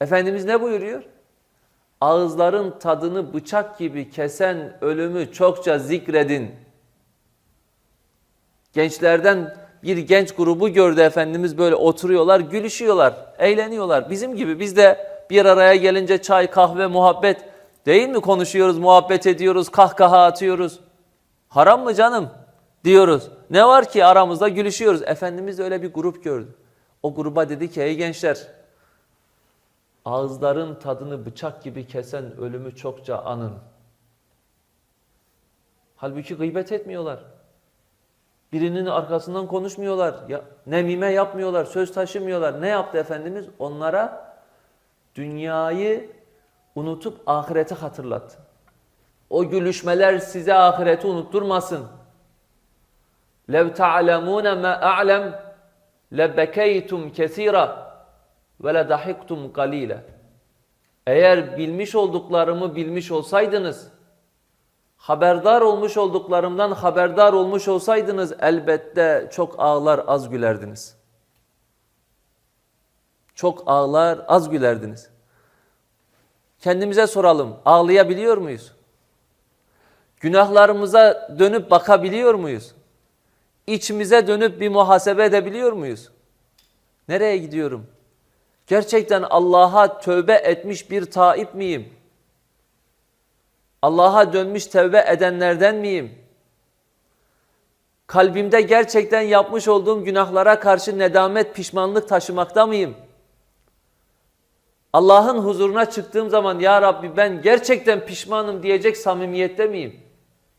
Efendimiz ne buyuruyor? Ağızların tadını bıçak gibi kesen ölümü çokça zikredin. Gençlerden bir genç grubu gördü Efendimiz böyle oturuyorlar, gülüşüyorlar, eğleniyorlar. Bizim gibi biz de bir araya gelince çay, kahve, muhabbet değil mi konuşuyoruz, muhabbet ediyoruz, kahkaha atıyoruz. Haram mı canım diyoruz. Ne var ki aramızda gülüşüyoruz. Efendimiz öyle bir grup gördü. O gruba dedi ki ey gençler ağızların tadını bıçak gibi kesen ölümü çokça anın. Halbuki gıybet etmiyorlar. Birinin arkasından konuşmuyorlar. Ya, nemime yapmıyorlar, söz taşımıyorlar. Ne yaptı Efendimiz? Onlara dünyayı unutup ahireti hatırlattı. O gülüşmeler size ahireti unutturmasın. لَوْ تَعْلَمُونَ مَا أَعْلَمْ لَبَكَيْتُمْ كَثِيرًا ve le dahiktum kalile. Eğer bilmiş olduklarımı bilmiş olsaydınız, haberdar olmuş olduklarımdan haberdar olmuş olsaydınız elbette çok ağlar az gülerdiniz. Çok ağlar az gülerdiniz. Kendimize soralım, ağlayabiliyor muyuz? Günahlarımıza dönüp bakabiliyor muyuz? İçimize dönüp bir muhasebe edebiliyor muyuz? Nereye gidiyorum? Gerçekten Allah'a tövbe etmiş bir taip miyim? Allah'a dönmüş tevbe edenlerden miyim? Kalbimde gerçekten yapmış olduğum günahlara karşı nedamet, pişmanlık taşımakta mıyım? Allah'ın huzuruna çıktığım zaman Ya Rabbi ben gerçekten pişmanım diyecek samimiyette miyim?